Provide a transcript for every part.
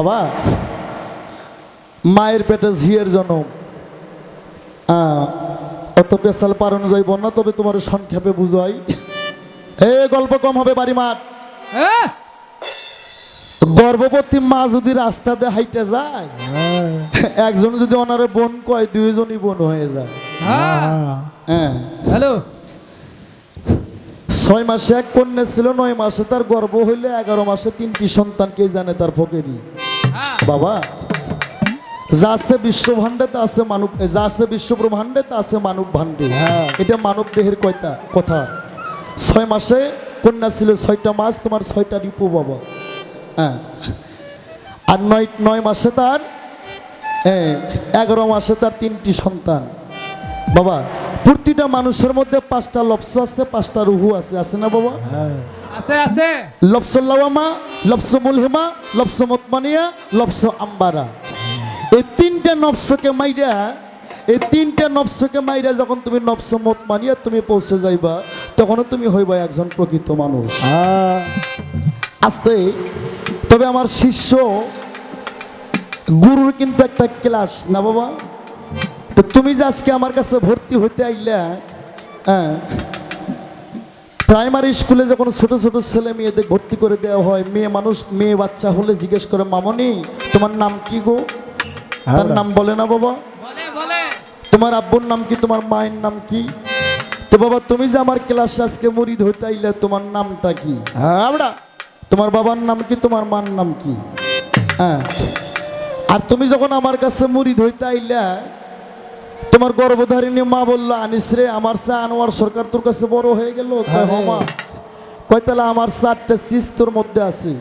বাবা। মায়ের পেটে ঝিয়ের জন্ম। আহ, অত পেশাল পারানো যাইব না তবে তোমার সংক্ষেপে বুঝাই। এ গল্প কম হবে বাড়ি মাঠ হ্যাঁ গর্ভবতী মা যদি রাস্তাতে হাইটে যায় একজন যদি ওনারে বোন কয় দুইজনই বোন হয়ে যায়। হ্যাঁ। হ্যাঁ। হ্যালো। ছয় মাসে এক কন্যা ছিল নয় মাসে তার গর্ভ হইলে এগারো মাসে তিনটি সন্তান কে জানে তার ফকেরি? হ্যাঁ বাবা যা আছে বিশ্ব ভাণ্ডে তা আছে মানব যা আছে বিশ্ব ব্রহ্মাণ্ডে তা আছে মানব ভাণ্ডে এটা মানব দেহের কয়টা? কথা। ছয় মাসে কন্যা ছিল ছয়টা মাস তোমার ছয়টা রিপু বাবা। হ্যাঁ। আর নয় নয় মাসে তার হ্যাঁ, এগারো মাসে তার তিনটি সন্তান। বাবা প্রতিটা মানুষের মধ্যে পাঁচটা লপ্স আছে পাঁচটা রুহু আছে আছে না বাবা? আছে আছে। লফসল্লাওয়ামা লফস মুলহিমা লফস মতমানিয়া লফস আম্বারা এই তিনটে নফসকে মাইরা এই তিনটে নফসকে মাইরা যখন তুমি নফস মতমানিয়া তুমি পৌঁছে যাইবা তখনও তুমি হইবা একজন প্রকৃত মানুষ। আস্তে। তবে আমার শিষ্য গুরুর কিন্তু একটা ক্লাস না বাবা? তো তুমি যে আজকে আমার কাছে ভর্তি হইতে আইলা হ্যাঁ প্রাইমারি স্কুলে যখন ছোট ছোট ছেলে মেয়েদের ভর্তি করে দেওয়া হয় মেয়ে মানুষ মেয়ে বাচ্চা হলে জিজ্ঞেস করে মামনি তোমার নাম কি গো? তার নাম বলে না বাবা। বলে বলে। তোমার আব্বুর নাম কি? তোমার মায়ের নাম কি? তো বাবা তুমি যে আমার ক্লাসে আজকে মরিদ হইতে আইলে তোমার নামটা কি? আমরা। তোমার বাবার নাম কি? তোমার মার নাম কি? হ্যাঁ। আর তুমি যখন আমার কাছে মুড়ি ধইতে আইলা তোমার গর্ভধারিণী মা বলল আনিস রে আমার সা আনোয়ার সরকার তোর কাছে বড় হয়ে গেল। কয়, "হ মা। কয় তাহলে আমার চারটা সিস তোর মধ্যে আছে।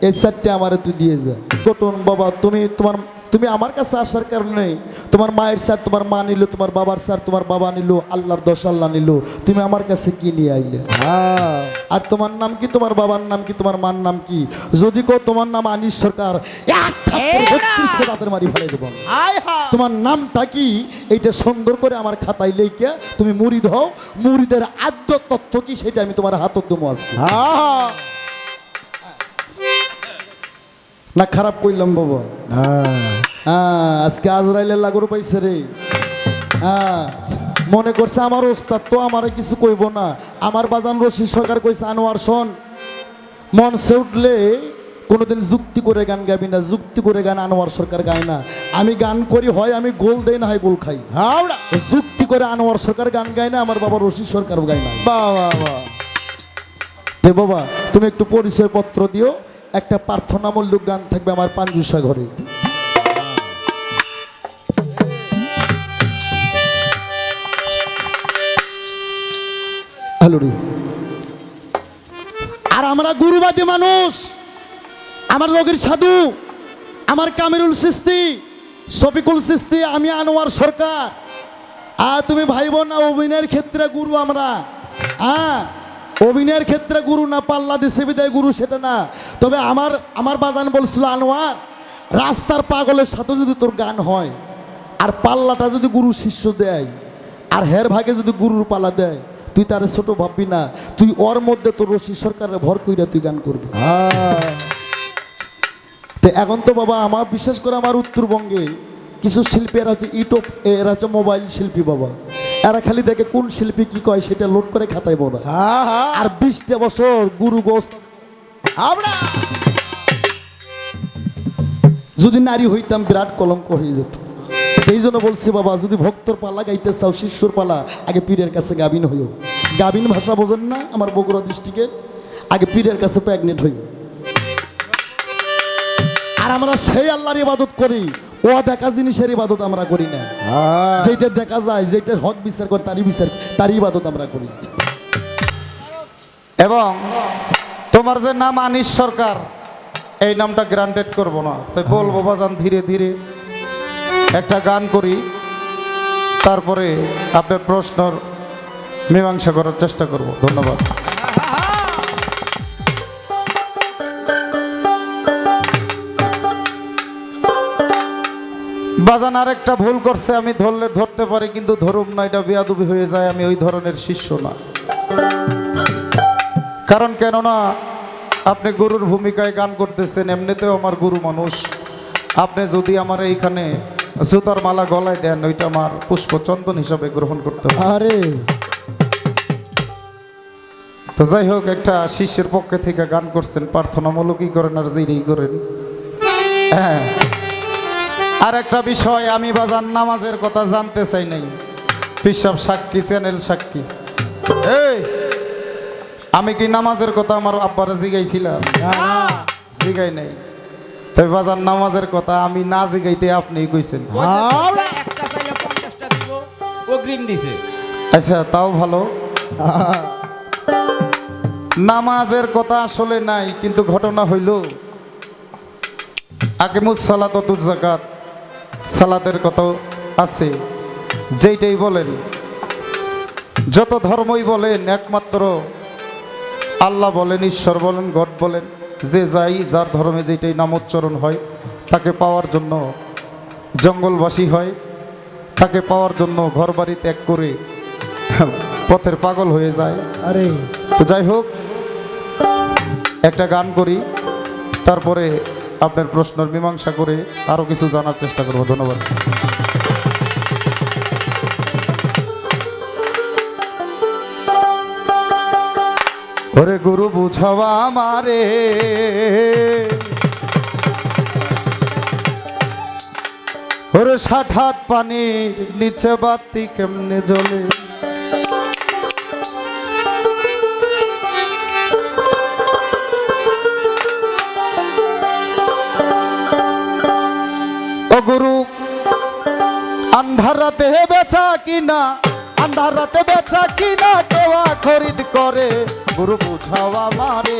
এই চারটে আমারে তুই দিয়ে যা। কটন বাবা তুমি তোমার তুমি আমার কাছে আসার কারণে তোমার মায়ের স্যার তোমার মা নিল তোমার বাবার স্যার তোমার বাবা নিল আল্লাহর দশ আল্লাহ নিল। তুমি আমার কাছে কি নিয়ে আইলে? আর তোমার নাম কি তোমার বাবার নাম কি তোমার মার নাম কি? যদি কো তোমার নাম আনিস সরকার মারি ফেলে দেবো তোমার নামটা কি? এইটা সুন্দর করে আমার খাতায় লেখে তুমি মুড়ি হও। মুড়িদের আদ্য তথ্য কি সেটা আমি তোমার হাতত দেবো আজকে। না খারাপ কইলাম বাবা। হ্যাঁ। আজকে আজরাইলে লাগর পাইছে রে। হ্যাঁ মনে করছে আমার ওস্তাদ তো আমার কিছু কইব না। আমার বাজান রশি সরকার কইছে আনোয়ার শোন মঞ্চে উঠলে কোনোদিন যুক্তি করে গান গাবি না যুক্তি করে গান আনোয়ার সরকার গায় না। আমি গান করি হয় আমি গোল দেই না হয় গোল খাই। যুক্তি করে আনোয়ার সরকার গান গায় না আমার বাবা রশি সরকারও গায় না। দে বাবা তুমি একটু পরিচয় পত্র দিও। একটা প্রার্থনামূলক গান থাকবে আমার পাঞ্জুসা ঘরে আর আমরা গুরুবাদী মানুষ, আমার রোগীর সাধু, আমার কামিরুল সিস্তি, শফিকুল সিস্তি, আমি আনোয়ার সরকার। আর তুমি ভাই বোন অভিনয়ের ক্ষেত্রে গুরু আমরা। হ্যাঁ অভিনয়ের ক্ষেত্রে গুরু না, পাল্লা দিছে বিদায় গুরু সেটা না। তবে আমার আমার বাজান বলছিল, আনোয়ার, রাস্তার পাগলের সাথে যদি তোর গান হয়, আর পাল্লাটা যদি গুরু শিষ্য দেয়, আর হের ভাগে যদি গুরুর পাল্লা দেয়, তুই তার ছোট ভাববি না। তুই ওর মধ্যে তোর রশি সরকারের ভর কইরা তুই গান করবি। তো এখন তো বাবা, আমার বিশেষ করে আমার উত্তরবঙ্গে কিছু শিল্পী, এরা হচ্ছে ইউটিউব এরা হচ্ছে মোবাইল শিল্পী বাবা। এরা খালি দেখে কোন শিল্পী কি কয় সেটা লোড করে খাতায় বড় আর বিশটা বছর গুরু গোস্ত আমরা যদি নারী হইতাম বিরাট কলঙ্ক হয়ে যেত। এই জন্য বলছি বাবা যদি ভক্তর পালা গাইতে চাও শিষ্যর পালা আগে পীরের কাছে গাবিন হইও। গাবিন ভাষা বোঝেন না আমার বগুড়া ডিস্ট্রিক্টের আগে পীরের কাছে প্রেগনেন্ট হইও। আর আমরা সেই আল্লাহর ইবাদত করি। ও দেখা জিনিসের ইবাদত আমরা করি না। যেটা দেখা যায় যেটা হক বিচার করে তারই বিচার তারই ইবাদত আমরা করি। এবং তোমার যে নাম আনিস সরকার এই নামটা গ্রান্টেড করব না। তাই বলব বাজান ধীরে ধীরে একটা গান করি তারপরে আপনার প্রশ্নর মীমাংসা করার চেষ্টা করব। ধন্যবাদ। বাজান আরেকটা ভুল করছে আমি ধরলে ধরতে পারি কিন্তু ধরুম না এটা বেয়াদুবি হয়ে যায় আমি ওই ধরনের শিষ্য না। কারণ কেননা আপনি গুরুর ভূমিকায় গান করতেছেন এমনিতেও আমার গুরু মানুষ। আপনি যদি আমার এইখানে জুতার মালা গলায় দেন ওইটা আমার পুষ্পচন্দন হিসাবে গ্রহণ করতে হবে। আরে। তো যাই হোক একটা শিষ্যের পক্ষে থেকে গান করছেন প্রার্থনামূলকই করেন আর যেই করেন। হ্যাঁ। আর একটা বিষয় আমি বাজার নামাজের কথা জানতে চাই নাই। পিসাব সাক্ষী চ্যানেল সাক্ষী। এই আমি কি নামাজের কথা আমার আব্বারে জিগাইছিলাম? জিগাই নাই। তাই বাজার নামাজের কথা আমি না জিগাইতে আপনি কইছেন। হাওড়া! একটা চাইলে পঞ্চাশটা দিব অগ্রিম দিছে। আচ্ছা তাও ভালো। নামাজের কথা আসলে নাই কিন্তু ঘটনা হইল আকিমুস সালাত জাকাত। সালাতের কথা আছে যেইটাই বলেন যত ধর্মই বলেন একমাত্র আল্লাহ বলেন ঈশ্বর বলেন গড বলেন যে যাই যার ধর্মে যেটাই নামোচ্চারণ হয় তাকে পাওয়ার জন্য জঙ্গলবাসী হয় তাকে পাওয়ার জন্য ঘরবাড়ি ত্যাগ করে পথের পাগল হয়ে যায়। আরে। তো যাই হোক একটা গান করি তারপরে আপনার প্রশ্নের মীমাংসা করে আরও কিছু জানার চেষ্টা করব। ধন্যবাদ। ওরে গুরু বুঝাওয়া আমারে। ওরে ষাট হাত পানির নিচে বাতি কেমনে জ্বলে? কিনা? আন্ধারাতে বেচা কিনা? কেওয়া খরিদ করে? গুরু বুঝাও মারে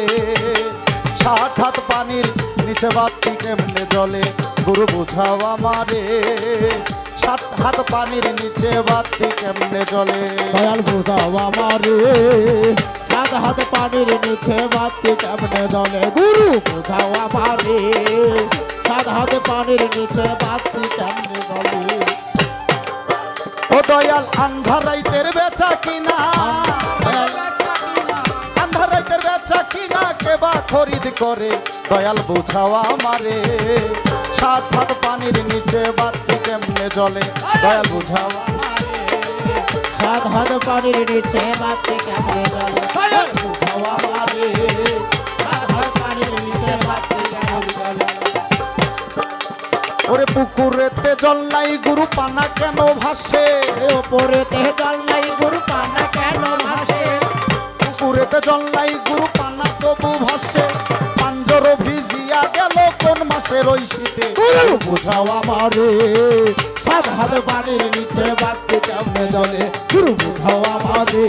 ষাট হাত পানির নিচে বাতি কেমনে জলে গুরু বুঝাও মারে ষাট হাত পানির নিচে বাতি কেমনে জলে দয়াল বুঝাওয়া মারে সাত হাত পানির নিচে বাতি কেমনে জলে গুরু বুঝাও মারে সাত হাত পানির নিচে বাতি কেমনে জলে ও দয়াল আন্ধারাইতের বেচা কিনা? আন্ধারাইতের বেচা কিনা? কেবা খরিদ করে? দয়াল বুঝাও আমারে। সাত হাত পানির নিচে বাতি কেমনে জলে দয়াল বুঝাও আমারে। সাত হাত পানির নিচে বাতি কেমনে জলে দয়াল বুঝাও আমারে। ওরে পুকুরেতে জল নাই গুরু পানা কেন ভাসে? ওপরে তে জল নাই গুরু পানা কেন ভাসে? পুকুরেতে জল নাই গুরু পানা তবু ভাসে। পাঞ্জর ভিজিয়া গেল কোন মাসে ওই শীতে? গুরু! বুঝাও আমারে হাত পানির নিচে বাড়তে কেমনে জলে? গুরু বুঝাও আমারে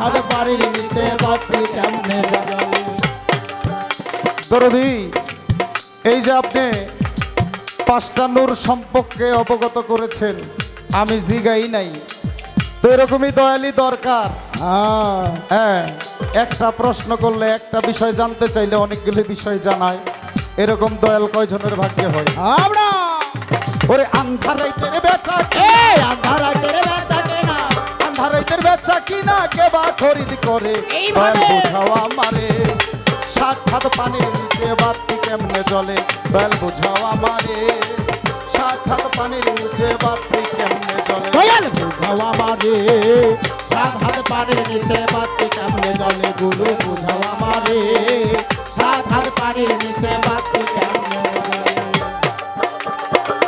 হাত পানির নিচে বাতি কেমনে জলে? দরদি এই যে আপনি পাঁচটা নূর সম্পর্কে অবগত করেছেন। আমি জিগাই নাই। তো এরকমই দয়ালি দরকার। হ্যাঁ। একটা প্রশ্ন করলে একটা বিষয় জানতে চাইলে অনেকগুলো বিষয় জানায়। এরকম দয়াল কয়জনের ভাগ্যে হয়? আমরা। ওরে আন্ধারাইতের বেচা এই আন্ধারা করে বেচা কেনা। আন্ধারাইতের বেচা কিনা কে বা খরিদ করে? এইভাবে। দয়াল বুঝাও আমারে। সাত হাত পানির নিচে বাতি কেমনে জলে দয়াল বুঝাও আমারে। হাত পানির নিচে বাতি কেমনে জলে? দয়াল। বুঝাও আমারে সাত হাত পানির নিচে বাতি কেমনে জলে গুরু বুঝাও আমারে? সাত হাত পানির নিচে বাতি কেমনে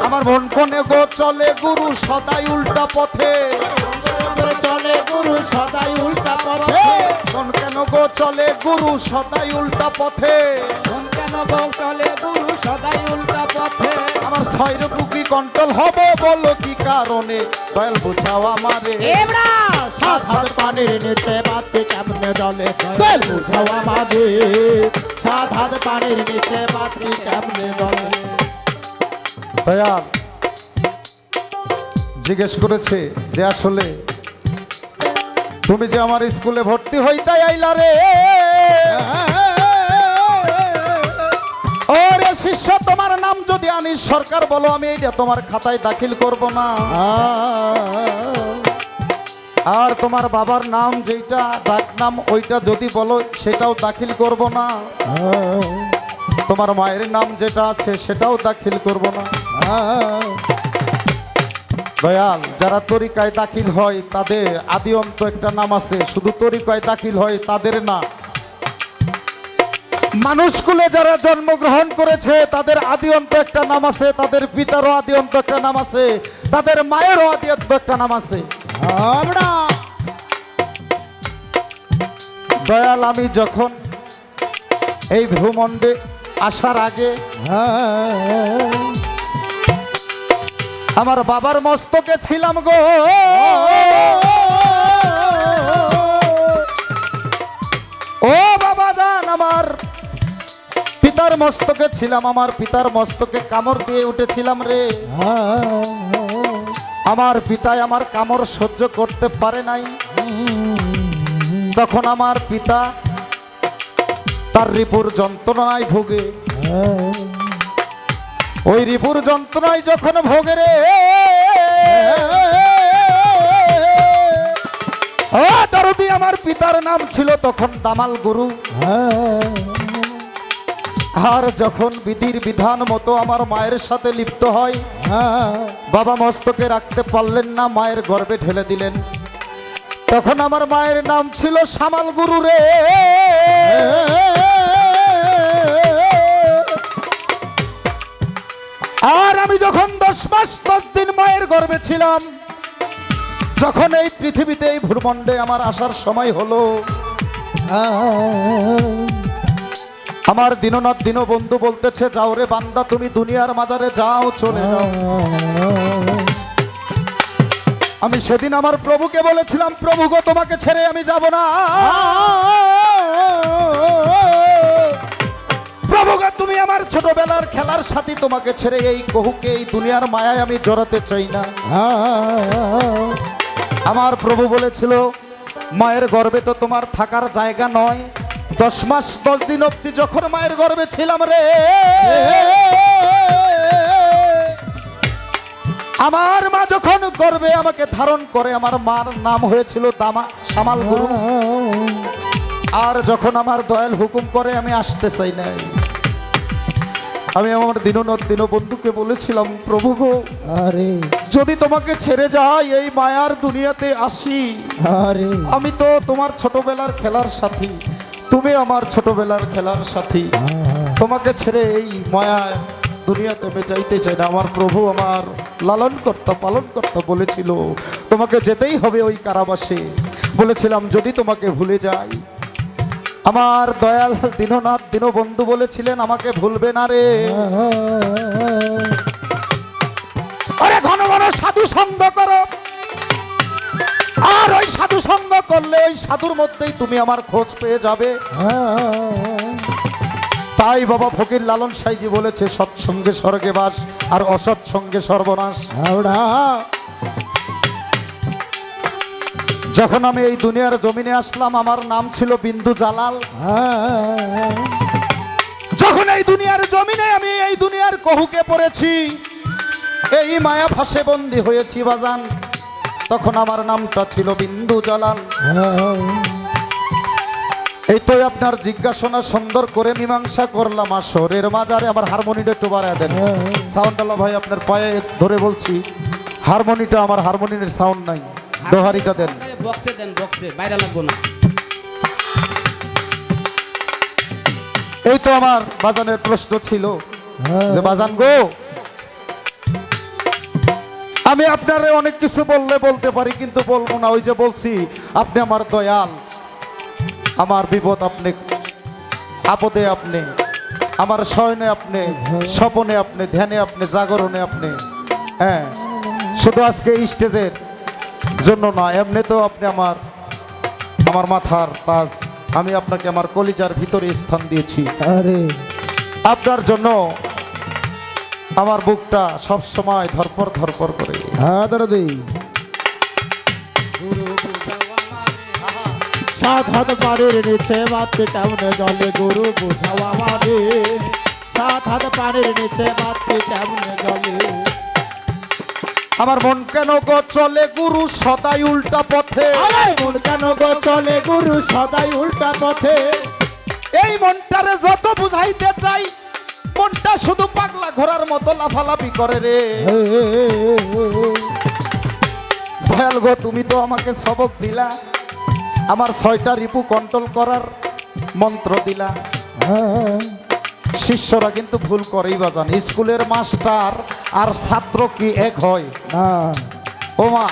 আমার মন কোনে গো চলে গুরু সদাই উল্টা পথে। চলে গুরু সদাই উল্টা পথে। মন কেন গো চলে গুরু সদাই উল্টা পথে। মন কেন গো চলে গুরু সদাই উল্টা আমার ছয়ের বুকি কন্ট্রোল হব বলো কি কারণে? দয়াল বুঝাও আমারে। এবড়া সাত হাত পানির নিচে বাতি কেমনে জলে? তেল বুঝাও আমারে। সাত হাত পানির নিচে বাতি কেমনে জলে? দয়াল জিজ্ঞেস করেছে যে আসলে তুমি যে আমার স্কুলে ভর্তি হইতে আইলা রে? ওরে শিষ্য তোমার নাম যদি আনিস সরকার বলো আমি এইটা তোমার খাতায় দাখিল করব না। আর তোমার বাবার নাম যেটা ডাক নাম ওইটা যদি বলো সেটাও দাখিল করব না। তোমার মায়ের নাম যেটা আছে সেটাও দাখিল করব না। দয়াল যারা তরিকায় দাখিল হয় তাদের আদি অন্ত একটা নাম আছে। শুধু তরিকায় দাখিল হয় তাদের না। মানুষকুলে যারা জন্মগ্রহণ করেছে তাদের আদি অন্ত একটা নাম আছে তাদের পিতারও আদি অন্ত একটা নাম আছে তাদের মায়েরও আদি অন্ত একটা নাম আছে। আমরা দয়াল আমি যখন এই ভ্রমণ্ডে আসার আগে আমার বাবার মস্তকে ছিলাম গো। ও বাবা জান আমার পিতার মস্তকে ছিলাম আমার পিতার মস্তকে কামড় দিয়ে উঠেছিলাম রে। হ্যাঁ, আমার পিতায় আমার কামড় সহ্য করতে পারে নাই। তখন আমার পিতা তার রিপুর যন্ত্রণায় ভোগে। হ্যাঁ। ওই রিপুর যন্ত্রণায় যখন ভোগে রে আমার পিতার নাম ছিল তখন দামাল গুরু। আর যখন বিধির বিধান মতো আমার মায়ের সাথে লিপ্ত হয় বাবা মস্তকে রাখতে পারলেন না মায়ের গর্বে ঢেলে দিলেন। তখন আমার মায়ের নাম ছিল সামাল গুরু রে। আর আমি যখন দশ মাস দশ দিন মায়ের গর্ভে ছিলাম যখন এই পৃথিবীতে এই ভূমণ্ডে আমার আসার সময় হলো আমার দীননাথ দীনবন্ধু বলতেছে, যাও রে বান্দা, তুমি দুনিয়ার মাজারে যাও, চলে যাও। আমি সেদিন আমার প্রভুকে বলেছিলাম, প্রভু গো, তোমাকে ছেড়ে আমি যাব না। প্রভু গো, তুমি আমার ছোটবেলার খেলার সাথী, তোমাকে ছেড়ে এই কহুকে, এই দুনিয়ার মায়ায় আমি জড়াতে চাই না। আমার প্রভু বলেছিল, মায়ের গর্ভে তো তোমার থাকার জায়গা নয় দশ মাস দশ দিন অব্দি যখন মায়ের গর্বে ছিলাম রে আমার মা যখন গর্বে আমাকে ধারণ করে আমার মার নাম হয়েছিল দামা সামাল গুরু। আর যখন আমার দয়াল হুকুম করে আমি আসতে চাই নাই। আমি আমার দিননাথ দীনবন্ধুকে বলেছিলাম প্রভু গো আরে। যদি তোমাকে ছেড়ে যাই এই মায়ার দুনিয়াতে আসি। আরে। আমি তো তোমার ছোটবেলার খেলার সাথী। তুমি আমার ছোটবেলার খেলার সাথী। তোমাকে ছেড়ে এই মায়ায় দুনিয়াতে আমি যাইতে চাই না। আমার প্রভু আমার লালন কর্তা পালন কর্তা বলেছিল, তোমাকে যেতেই হবে ওই কারাবাসে। বলেছিলাম, যদি তোমাকে ভুলে যাই। আমার দয়াল দীননাথ দীনবন্ধু বলেছিলেন, আমাকে ভুলবে না রে। আরে ঘন ঘন সাধু সঙ্গ করো। আর ওই সাধু সঙ্গ করলে ওই সাধুর মধ্যেই তুমি আমার খোঁজ পেয়ে যাবে। তাই বাবা ফকির লালন সাইজি বলেছে সৎসঙ্গে স্বর্গে বাস আর অসৎসঙ্গে সর্বনাশ। যখন আমি এই দুনিয়ার জমিনে আসলাম আমার নাম ছিল বিন্দু জালাল। যখন এই দুনিয়ার জমিনে আমি এই দুনিয়ার কহুকে পড়েছি এই মায়া ফাঁসে বন্দি হয়েছি বাজান। তখন আমার নামটা ছিল বিন্দু জালাল। এই তো আপনার জিজ্ঞাসনা সুন্দর করে মীমাংসা করলাম আসরের মাজারে আমার হারমোনিটা একটু বাড়ায় দেন। সাউন্ডওয়ালা ভাই আপনার পায়ে ধরে বলছি হারমোনিটা আমার হারমোনিয়ার সাউন্ড নাই দোহারিটা দেন। বক্সে দেন বক্সে বাইরে লাগবো না। এই তো আমার বাজানের প্রশ্ন ছিল যে বাজান গো আমি আপনারে অনেক কিছু বললে বলতে পারি কিন্তু বলব না। ওই যে বলছি আপনি আমার দয়াল। আমার বিপদ আপনি আপদে আপনি আমার শয়নে আপনি স্বপনে আপনি ধ্যানে আপনি জাগরণে আপনি। হ্যাঁ শুধু আজকে স্টেজের জন্য না এমনিতেও আপনি আমার আমার মাথার তাজ। আমি আপনাকে আমার কলিজার ভিতরে স্থান দিয়েছি। আপনার জন্য আমার বুকটা সব সময় ধরপর ধরপর করে। হ্যাঁ দাদি সাত হাত পানির নিচে মাতৃ কেমনে জলে গুরু বুঝাও আমারে। সাত হাত পানির নিচে মাতৃ কেমনে জলে আমার মন কেন গো চলে গুরু সদাই উল্টা পথে? আমার মন কেন গো চলে গুরু সদাই উল্টা পথে? এই মনটারে যত বুঝাইতে চাই মনটা শুধু পাগলা ঘোরার মতো লাফালাফি করে রে। ভয়াল গো তুমি তো আমাকে সবক দিলা। আমার ছয়টা রিপু কন্ট্রোল করার মন্ত্র দিলা। শিষ্যরা কিন্তু ভুল করেই বাজান। স্কুলের মাস্টার আর ছাত্র কি এক হয়? ও মা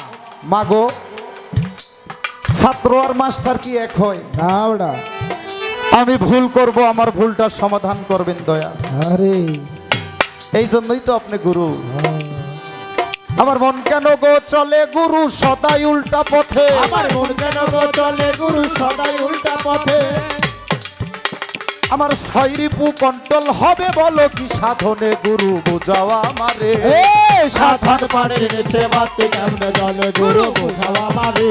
মাগো ছাত্র আর মাস্টার কি এক হয়? না ওটা আমি ভুল করব আমার ভুলটার সমাধান করবেন দয়া। আরে। এই জন্যই তো আপনি গুরু। আমার মন কেন গো চলে গুরু সদাই উল্টা পথে। আমার মন কেন গো চলে গুরু সদাই উল্টা পথে। আমার ছয়রিপু কন্ট্রোল হবে বলো কি সাধনে গুরু বুঝাও আমারে। এ সাত পাড়ের নিচে বাতি কেমনে জলে গুরু বুঝাও আমারে।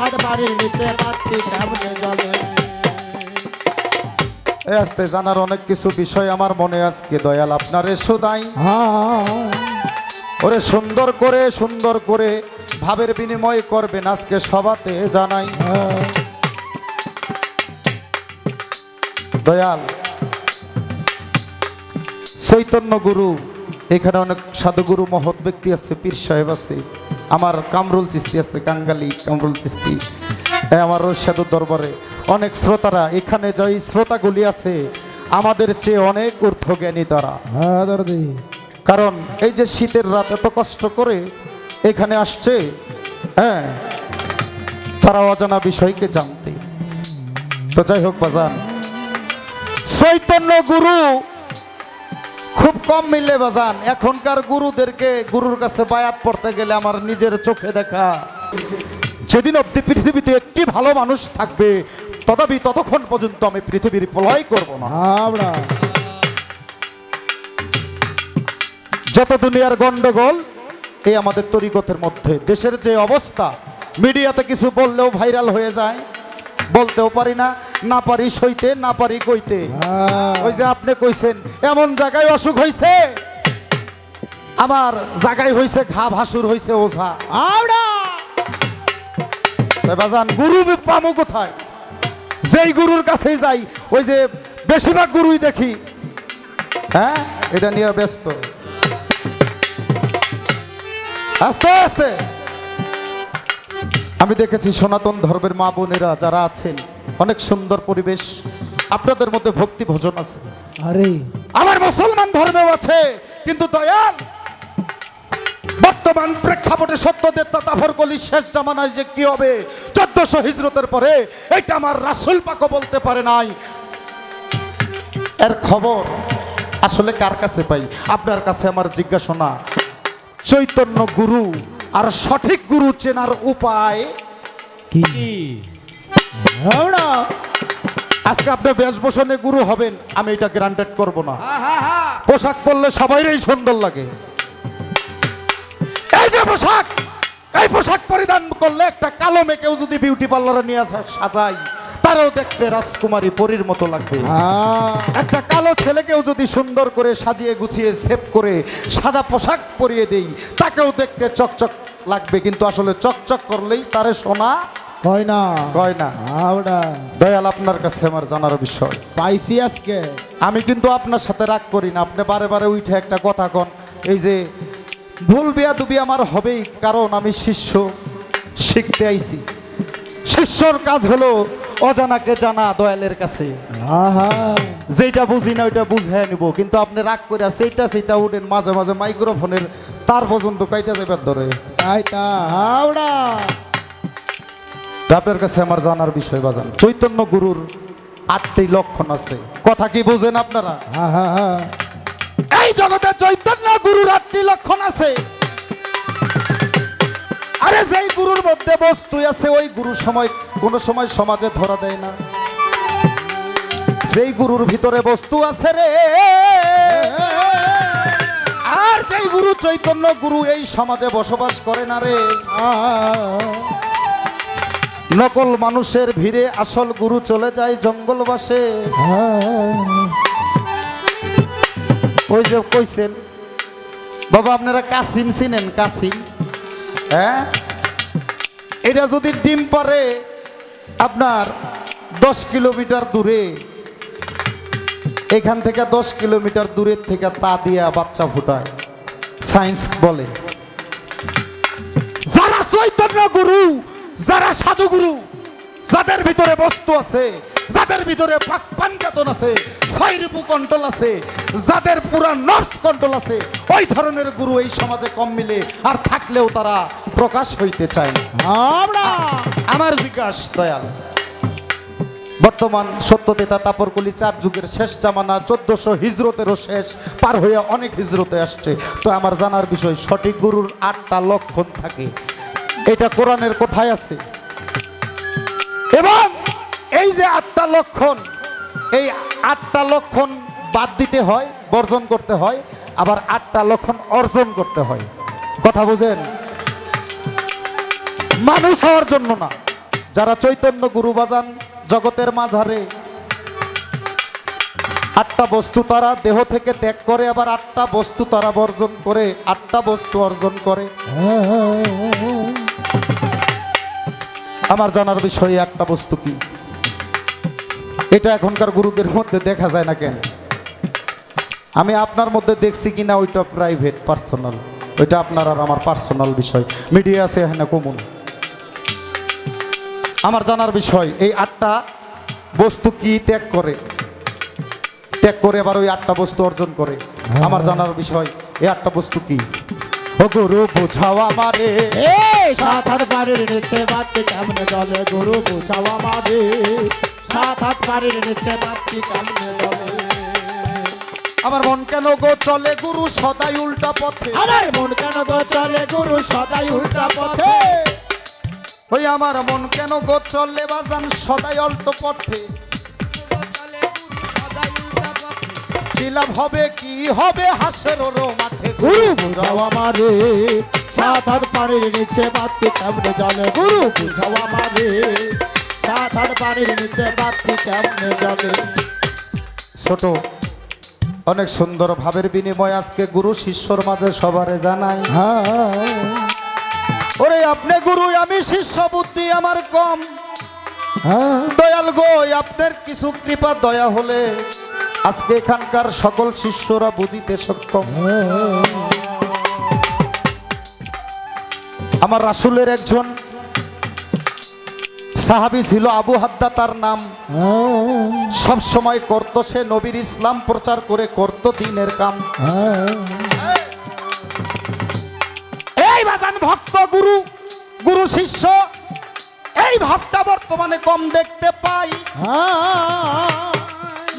হাত পাড়ের নিচে বাতি কেমনে জলে আসতে জানার অনেক কিছু বিষয় আমার মনে আজকে দয়াল আপনারে সুদাই হ্যাঁ ওরে সুন্দর করে সুন্দর করে ভাবের বিনিময় করবেন আজকে সবাতে জানাই। দয়াল চৈতন্য গুরু এখানে অনেক সাধুগুরু মহৎ ব্যক্তি আছে পীর সাহেব আছে আমার কামরুল চিস্তি আছে কাঙ্গালি কামরুল চিস্তি। আমার সাধু দরবারে। অনেক শ্রোতারা এখানে যে শ্রোতাগুলি আছে আমাদের চেয়ে অনেক ঊর্ধ্বজ্ঞানী তারা। হ্যাঁ কারণ এই যে শীতের রাত এত কষ্ট করে এখানে আসছে হ্যাঁ তারা অজানা বিষয়কে জানতে। তো যাই হোক বাজান। চৈতন্য গুরু খুব কম মিলে বাজান এখনকার গুরুদেরকে গুরুর কাছে বায়াত পড়তে গেলে আমার নিজের চোখে দেখা। যেদিন অব্দি পৃথিবীতে একটি ভালো মানুষ থাকবে তথাপি ততক্ষণ পর্যন্ত আমি পৃথিবীর প্রলয় করব না। আমরা যত দুনিয়ার গন্ডগোল এই আমাদের তরিকতের মধ্যে। দেশের যে অবস্থা মিডিয়াতে কিছু বললেও ভাইরাল হয়ে যায় বলতেও পারি না না পারি সইতে না পারি কইতে। হ্যাঁ। ওই যে আপনি কইছেন এমন জায়গায় অসুখ হইছে? আমার জায়গায় হইছে ঘা ভাসুর হইছে ওঝা। বাজান গুরু পামো কোথায়? যেই গুরুর কাছেই যাই ওই যে বেশিরভাগ গুরুই দেখি। হ্যাঁ? এটা নিয়ে ব্যস্ত। আস্তে আস্তে। আমি দেখেছি সনাতন ধর্মের মা বোনেরা যারা আছেন অনেক সুন্দর পরিবেশ। আপনাদের মধ্যে ভক্তি ভোজন আছে। আরে। আমার মুসলমান ধর্মেও আছে কিন্তু দয়াল বর্তমান প্রেক্ষাপটে সত্যদের তাফর কলি শেষ জামানায় যে কি হবে? চোদ্দশো হিজরতের পরে এটা আমার রাসুল পাকও বলতে পারে নাই। এর খবর আসলে কার কাছে পাই? আপনার কাছে আমার জিজ্ঞাসনা চৈতন্য গুরু আর সঠিক গুরু চেনার উপায় কি? আজকে আপনি বেশভূষণে গুরু হবেন আমি এটা গ্রান্টেড করব না। পোশাক পরলে সবাইরই সুন্দর লাগে। যে পোশাক? এই পোশাক পরিধান করলে একটা কালো মেয়েকেও যদি বিউটি পার্লারে নিয়ে আসা সাজাই তারও দেখতে রাজকুমারী পরীর মতো লাগবে। হ্যাঁ। একটা কালো ছেলেকেও যদি সুন্দর করে সাজিয়ে গুছিয়ে সেভ করে সাদা পোশাক পরিয়ে দেই তাকেও দেখতে চকচক লাগবে কিন্তু আসলে চকচক করলেই তারে সোনা কয় না কয় না দয়াল আপনার কাছে আমার জানার বিষয়। পাইছি আজকে। আমি কিন্তু আপনার সাথে রাগ করি না। আপনি বারে বারে উঠে একটা কথা কন এই যে ভুল বিয়া দুবি আমার হবেই কারণ আমি শিষ্য শিখতে আইছি। শিষ্যর কাজ হলো অজানাকে জানা দয়ালের কাছে। যেটা বুঝি না ওইটা বুঝে নিব কিন্তু আপনি রাগ করে সেইটা সেইটা উঠেন মাঝে মাঝে মাইক্রোফোনের তার পর্যন্ত কাইটা যাবার ধরে। তাই তা আপনার কাছে আমার জানার বিষয় বাজান চৈতন্য গুরুর আটটি লক্ষণ আছে। কথা কি বুঝেন আপনারা? হ্যাঁ হ্যাঁ হ্যাঁ এই জগতে চৈতন্য গুরুর আটটি লক্ষণ আছে। আরে যেই গুরুর মধ্যে বস্তু আছে, ওই গুরু সময়, কোন সময় সমাজে ধরা দেয় না। যেই গুরুর ভিতরে বস্তু আছে রে, আর যেই গুরু চৈতন্য গুরু এই সমাজে বসবাস করে না রে। নকল মানুষের ভিড়ে আসল গুরু চলে যায় জঙ্গলবাসে। ওই যে কইছেন, বাবা, আপনারা কাসিম চিনেন, কাসিম? হ্যাঁ? এটা যদি ডিম পারে আপনার দশ কিলোমিটার দূরে, এখান থেকে দশ কিলোমিটার দূরের থেকে তা দিয়া বাচ্চা ফুটায়। সায়েন্স বলে। যারা চৈতন্য গুরু, যারা সাধু গুরু যাদের ভিতরে বস্তু আছে যাদের ভিতরে পানকাতন আছে ছয় রিপু কন্ট্রোল আছে যাদের পুরা নর্স কন্ট্রোল আছে ওই ধরনের গুরু এই সমাজে কম মিলে আর থাকলেও তারা প্রকাশ হইতে চায় আমরা আমার বিকাশ দয়াল। বর্তমান সত্যতেতা তাপরকলি চার যুগের শেষ জামানা চোদ্দশো হিজরতেরও শেষ পার হয়ে অনেক হিজরতে আসছে। তো আমার জানার বিষয় সঠিক গুরুর আটটা লক্ষণ থাকে। এটা কোরআনের কোথায় আছে? এবং এই যে আটটা লক্ষণ, এই আটটা লক্ষণ বাদ দিতে হয়, বর্জন করতে হয়, আবার আটটা লক্ষণ অর্জন করতে হয়। কথা বুঝেন? মানুষ হওয়ার জন্য না। যারা চৈতন্য গুরু বাজান জগতের মাঝারে, আটটা বস্তু তারা দেহ থেকে ত্যাগ করে, আবার আটটা বস্তু তারা বর্জন করে, আটটা বস্তু অর্জন করে। আমার জানার বিষয়ে আটটা বস্তু কি? এটা এখনকার গুরুদের মধ্যে দেখা যায় না কেন? আমি আপনার মধ্যে দেখছি কিনা ওইটা প্রাইভেট পার্সোনাল ওইটা আপনার আর আমার পার্সোনাল বিষয়। মিডিয়া আছে হ্যাঁ কমন। আমার জানার বিষয় এই আটটা বস্তু কি ত্যাগ করে? ত্যাগ করে আবার ওই আটটা বস্তু অর্জন করে। আমার জানার বিষয় এই আটটা বস্তু কি? ও গুরু বুঝাও আমারে। সাত হাত বাড়ির নিচে বাতি কেমনে জলে গুরু বুঝাও আমারে। সাত হাত নিচে আমার মন কেন গো চলে গুরু সদাই উল্টা পথে? আমার মন কেন গো চলে গুরু সদাই উল্টা পথে? ওই আমার মন কেন গো চলে বাজান সদাই অল্প পথে? কি লাভ হবে কি হবে হাসের মাঠে? গুরু বুঝাও আমারে সাত হাত পানির নিচে বাতি কেমনে জলে। গুরু বুঝাও আমারে সাত হাত পানির নিচে বাতি কেমনে জলে ছোট অনেক সুন্দর ভাবের বিনিময় আজকে গুরু শিষ্যর মাঝে সবারে জানাই। ওরে আপনি গুরু আমি শিষ্য বুদ্ধি আমার কম। দয়াল গো আপনার কিছু কৃপা দয়া হলে আজকে এখানকার সকল শিষ্যরা বুঝিতে সক্ষম। আমার রাসুলের একজন সাহাবি ছিল আবু হাদ্দা তার নাম। সব সময় করত সে নবীর ইসলাম প্রচার করে, করত দিনের কাম। এই বাজান ভক্ত, গুরু গুরু শিষ্য, এই ভাবটা বর্তমানে কম দেখতে পাই।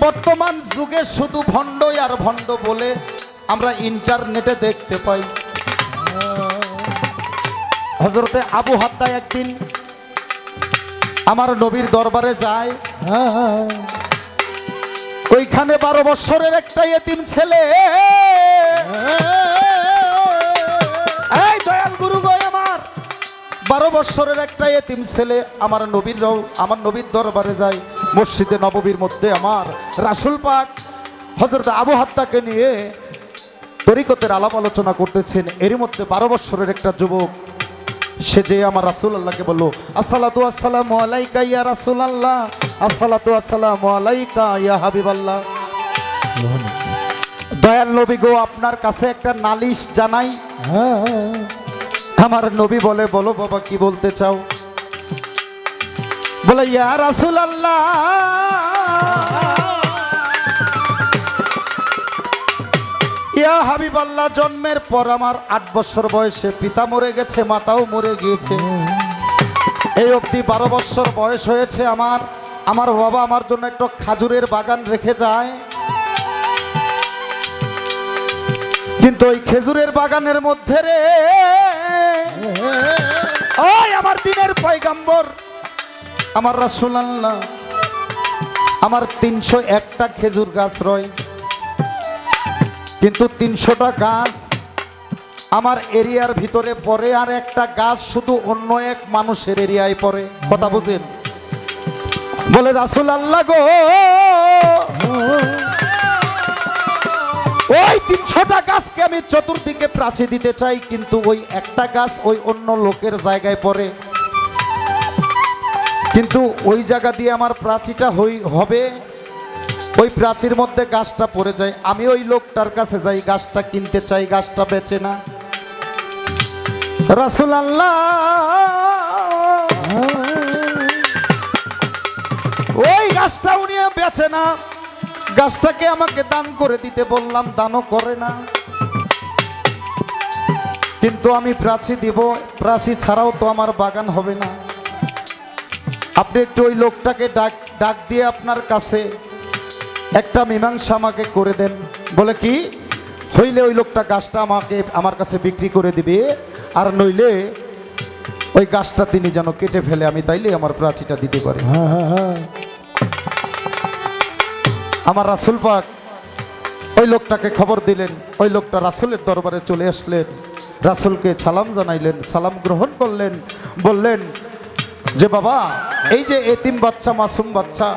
বর্তমান যুগে শুধু ভণ্ড আর ভণ্ড বলে আমরা ইন্টারনেটে দেখতে পাই। হজরতে আবু হাদ্দা একদিন আমার নবীর দরবারে যায়। ওইখানে বারো বৎসরের একটা এতিম ছেলে। এই দয়াল গুরু গো আমার। বারো বৎসরের একটা এতিম ছেলে আমার নবীর আমার নবীর দরবারে যায়। মসজিদে নববীর মধ্যে আমার রাসুল পাক হজরত আবু হাত্তাকে নিয়ে তরিকতের আলাপ আলোচনা করতেছেন। এরই মধ্যে বারো বৎসরের একটা যুবক সে যে আমার রাসুল আল্লাহকে বলল, আসসালাতু আসসালামু আলাইকা ইয়া রাসুল আল্লাহ আসসালাতু আসসালামু আলাইকা ইয়া হাবিব আল্লাহ দয়াল নবী গো, আপনার কাছে একটা নালিশ জানাই। আমার নবী বলে, বলো বাবা, কি বলতে চাও? বলে, ইয়া রাসুল আল্লাহ ইয়া হাবিব আল্লাহ জন্মের পর আমার আট বছর বয়সে পিতা মরে গেছে, মাতাও মরে গিয়েছে। এই অবধি বারো বছর বয়স হয়েছে আমার। আমার বাবা আমার জন্য একটা খাজুরের বাগান রেখে যায়। কিন্তু ওই খেজুরের বাগানের মধ্যে রে, ওই আমার দিনের পয়গাম্বর, আমার রাসুল আল্লাহ আমার তিনশো একটা খেজুর গাছ রয়। কিন্তু তিনশোটা গাছ আমার এরিয়ার ভিতরে পড়ে আর একটা গাছ শুধু অন্য এক মানুষের এরিয়ায় পড়ে। কথা বুঝেন? বলে, রাসুল আল্লাহ গো! ওই তিনশোটা গাছকে আমি চতুর্দিকে প্রাচী দিতে চাই, কিন্তু ওই একটা গাছ ওই অন্য লোকের জায়গায় পড়ে। কিন্তু ওই জায়গা দিয়ে আমার প্রাচীটা হই হবে ওই প্রাচীর মধ্যে গাছটা পড়ে যায়। আমি ওই লোকটার কাছে যাই, গাছটা কিনতে চাই, গাছটা বেচে না। রাসুল আল্লাহ ওই গাছটা উনি বেচে না। গাছটাকে আমাকে দান করে দিতে বললাম, দানও করে না। কিন্তু আমি প্রাচী দিব, প্রাচী ছাড়াও তো আমার বাগান হবে না। আপনি একটু ওই লোকটাকে ডাক ডাক দিয়ে আপনার কাছে একটা মীমাংসা আমাকে করে দেন। বলে কি? হইলে ওই লোকটা গাছটা আমাকে আমার কাছে বিক্রি করে দিবে আর নইলে ওই গাছটা তিনি যেন কেটে ফেলে আমি তাইলে আমার প্রাচীটা দিতে পারি। হ্যাঁ হ্যাঁ হ্যাঁ। আমার রাসুল পাক ওই লোকটাকে খবর দিলেন ওই লোকটা রাসুলের দরবারে চলে আসলেন রাসুলকে সালাম জানাইলেন সালাম গ্রহণ করলেন বললেন যে বাবা এই যে এতিম বাচ্চা মাসুম বাচ্চা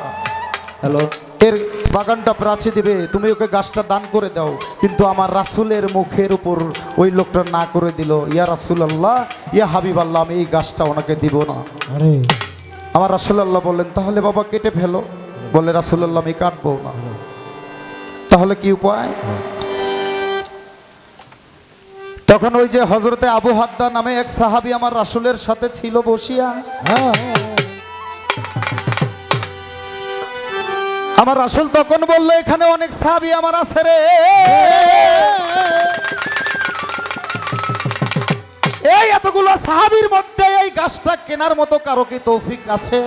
হ্যালো। এর বাগানটা প্রাচী দিবে তুমি ওকে গাছটা দান করে দাও। কিন্তু আমার রাসুলের মুখের উপর ওই লোকটা না করে দিল। ইয়া রাসুল আল্লাহ ইয়া হাবিব আল্লাহ আমি এই গাছটা ওনাকে দিব না। আমার রাসুল আল্লাহ বললেন তাহলে বাবা কেটে ফেলো। বলে রাসুল আল্লাহ আমি কাটবো না। তাহলে কি উপায়? তখন ওই যে হজরতে আবু হাদ্দা নামে এক সাহাবি আমার রাসুলের সাথে ছিল বসিয়া। হ্যাঁ। আমার রাসুল তখন বলল, এখানে অনেক সাবি আমার আছে রে। এই এতগুলো সাহাবির মধ্যে এই গাছটা কেনার মতো কারও কি তৌফিক আছে?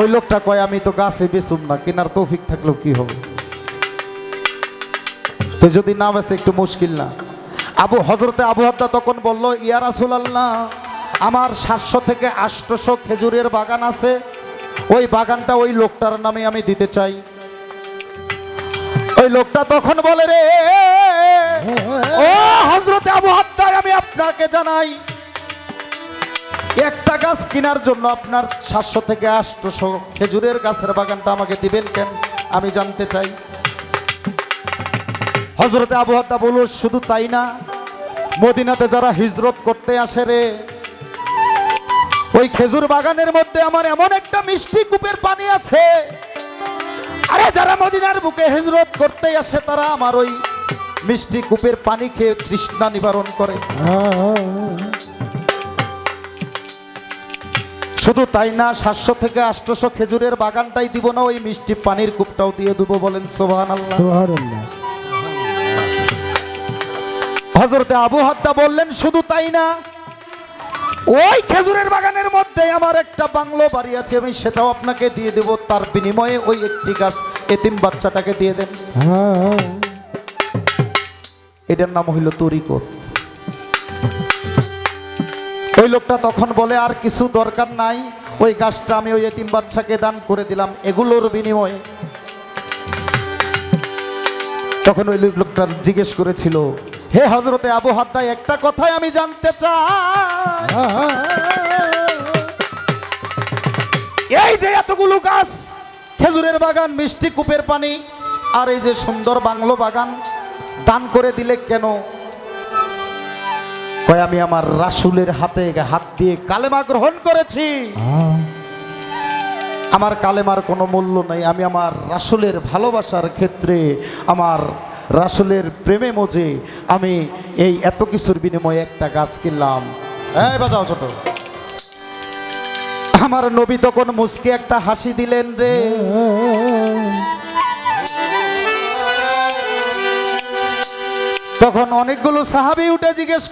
ওই লোকটা কয়, আমি তো গাছে বেচুম না, কেনার তৌফিক থাকলেও কি হবে? তো যদি না বেছে একটু মুশকিল না। আবু হজরতে আবু হাদ্দা তখন বলল, ইয়া রাসুল আল্লাহ আমার সাতশো থেকে আটশোশো খেজুরের বাগান আছে ওই বাগানটা ওই লোকটার নামে আমি দিতে চাই। ওই লোকটা তখন বলে রে, ও হজরতে আবু হাদ্দা আমি আপনাকে জানাই, একটা গাছ কেনার জন্য আপনার সাতশো থেকে আটশোশো খেজুরের গাছের বাগানটা আমাকে দিবেন কেন? আমি জানতে চাই। হজরতে আবু হাদ্দা বলল, শুধু তাই না, মদিনাতে যারা হিজরত করতে আসে রে ওই খেজুর বাগানের মধ্যে আমার এমন একটা মিষ্টি কূপের পানি আছে। আরে যারা মদিনার বুকে হিজরত করতে আসে তারা আমার ওই মিষ্টি কূপের পানি খেয়ে তৃষ্ণা নিবারণ করে। শুধু তাই না সাতশো থেকে আটশোশো খেজুরের বাগানটাই দিব না ওই মিষ্টি পানির কূপটাও দিয়ে দেবো বলেন সোহান আল্লাহ হজরতে আবু হাদ্দা বললেন শুধু তাই না ওই খেজুরের বাগানের মধ্যে আমার একটা বাংলো বাড়ি আছে, আমি সেটাও আপনাকে দিয়ে দেব। তার বিনিময়ে ওই একটি গাছ এতিম বাচ্চাটাকে দিয়ে দেন। এটার নাম হইল তরিকত ওই লোকটা তখন বলে, আর কিছু দরকার নাই, ওই গাছটা আমি ওই এতিম বাচ্চাকে দান করে দিলাম, এগুলোর বিনিময়ে। তখন ওই লোকটা জিজ্ঞেস করেছিল হে হজরতে আবু হাদ্দা একটা কথাই আমি জানতে চাই। এই যে এতগুলো গাছ, খেজুরের বাগান, মিষ্টি কূপের পানি, আর এই যে সুন্দর বাংলো বাগান, দান করে দিলে কেন? কয়, আমি আমার রাসুলের হাতে হাত দিয়ে কালেমা গ্রহণ করেছি। আমার কালেমার কোনো মূল্য নেই। আমি আমার রাসুলের ভালোবাসার ক্ষেত্রে আমার রাসুলের প্রেমে মজে আমি এই এত কিছুর বিনিময়ে একটা গাছ কিনলাম। হ্যাঁ বাজাও ছোট। আমার নবী তখন মুসকে একটা হাসি দিলেন রে। তখন অনেকগুলো সাহাবি উঠে জিজ্ঞেস